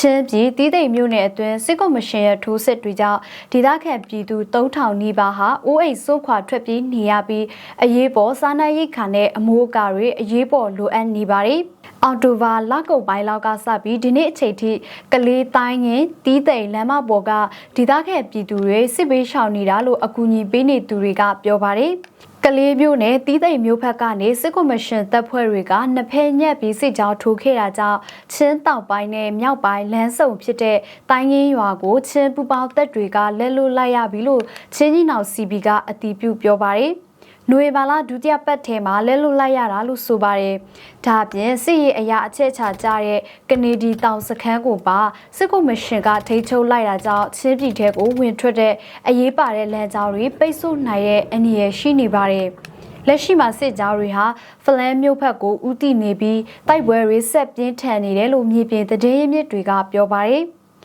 ချင်းပြည်တီးသိမ်မြို့နယ်အတွင်းစစ်ကော်မရှင်ရဲ့ထိုးစစ်တွေကြောင့်ဒေသခံပြည်သူ3000နီးပါးဟာအိုးအိမ်စွန့်ခွာထွက်ပြေးနေရပြီးအရေးပေါ်စားနပ်ရိက္ခာနဲ့အမိုးအကာတွေအရေးပေါ်လိုအပ်နေပါတယ်။အော်တိုဘာလကုတ်ပိုင်းလောက်ကစပြီးဒီနေ့အချိန်ထိကလေးတိုင်းရင်တီးသိမ်လမ်းမပေါ်ကဒေသခံပြည်သူတွေစစ်ဘေးရှောင်နေတာလို့အကူအညီပေးနေသူတွေကပြောပါတယ်။ ကလေးမျိုးနဲ့တီးသိမ်မျိုးဖက်ကနေစစ်ကော်မရှင်တပ်ဖွဲ့တွေကနှစ်ဖက်ညက်ပြီးစစ်ကြောင်းထိုးခဲ့တာကြောင့်ချင်းတောက်ပိုင်းနဲ့မြောက်ပိုင်းလမ်းစုံဖြစ်တဲ့တိုင်းရင်းရွာကိုချင်းပူပေါင်းတပ်တွေကလက်လွတ်လိုက်ရပြီလို့ချင်းကြီးနောင် CB ကအတီးပြုပြောပါတယ်။ နွေဘာလဒုတိယပတ်ထဲမှာလဲလွတ်လိုက်ရတာလို့ဆိုပါတယ်။ဒါအပြင်စစ်ရေးအရာအချက်ချကြတဲ့ကနေဒီတောင်စခန်းကိုပါစစ်ကော်မရှင်ကထိန်းချုပ်လိုက်တာကြောင့်ချင်းပြည်ထဲကိုဝင်ထွက်တဲ့အရေးပါတဲ့လမ်းကြောင်းတွေပိတ်ဆို့နိုင်တဲ့အနေရရှိနေပါတယ်။လက်ရှိမှာစစ်ကြောင်းတွေဟာဖလန်မြို့ဘက်ကိုဥတီနေပြီးတိုက်ပွဲတွေဆက်ပြင်းထန်နေတယ်လို့မြေပြင်သတင်းရင်းမြစ်တွေကပြောပါတယ်။